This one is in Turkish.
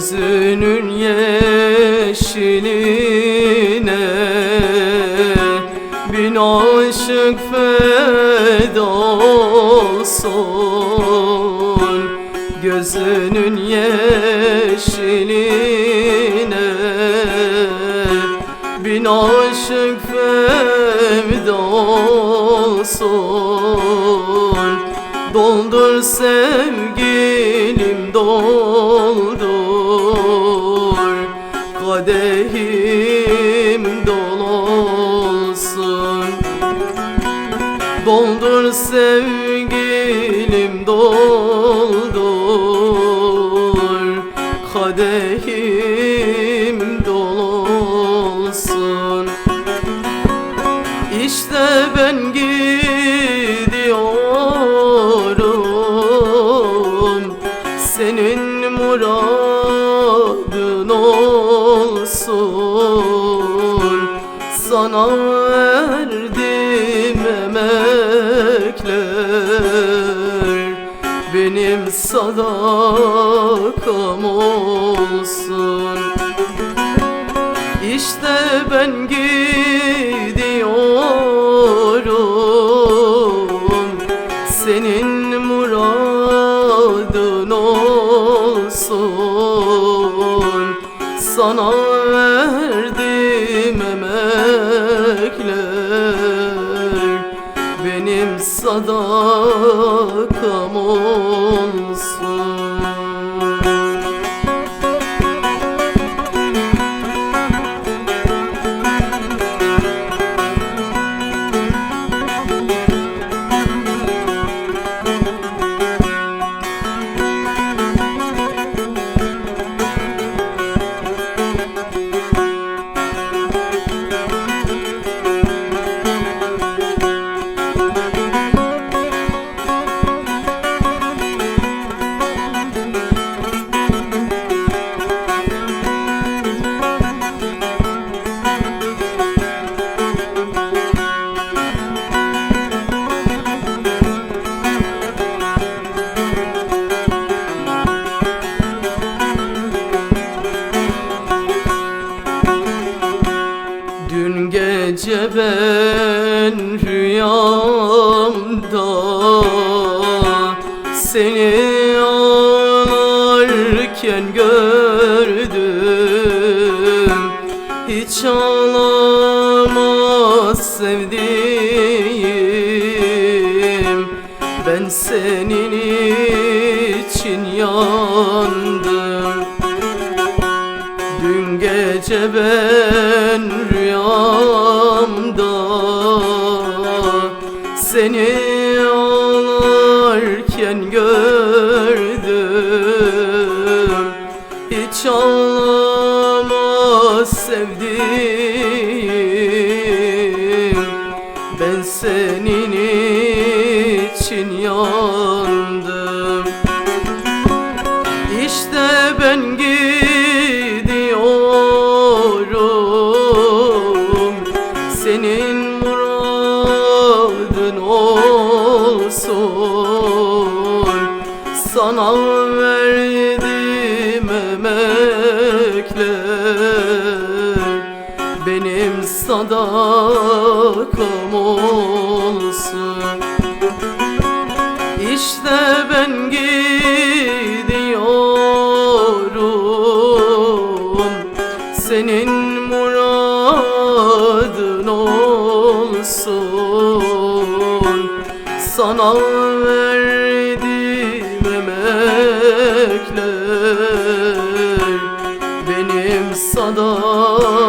Gözünün yeşiline Bin aşık feda olsun Gözünün yeşiline Bin aşık feda olsun Doldur sevgilim doldur Kadehim dolsun. Doldur sevgilim doldur. Kadehim dolsun. İşte ben gidiyorum. Senin muradın olsun Sana verdim emekler. Benim sadakam olsun. İşte ben gidiyorum. Senin muradın olsun Sana verdim emekler. Benim sadakam olsun ben rüyamda Seni ağlarken gördüm. Hiç ağlamaz sevdiğim. Ben senin için yandım. Dün gece ben rüyamda Seni ağlarken gördüm. Hiç ağlama sevdiğim. Ben senin için yandım. İşte ben gidiyorum. Senin verdim emekler Benim sadakam olsun. İşte ben gidiyorum Senin muradın olsun. Sana verdim emekler Benim sadakam olsun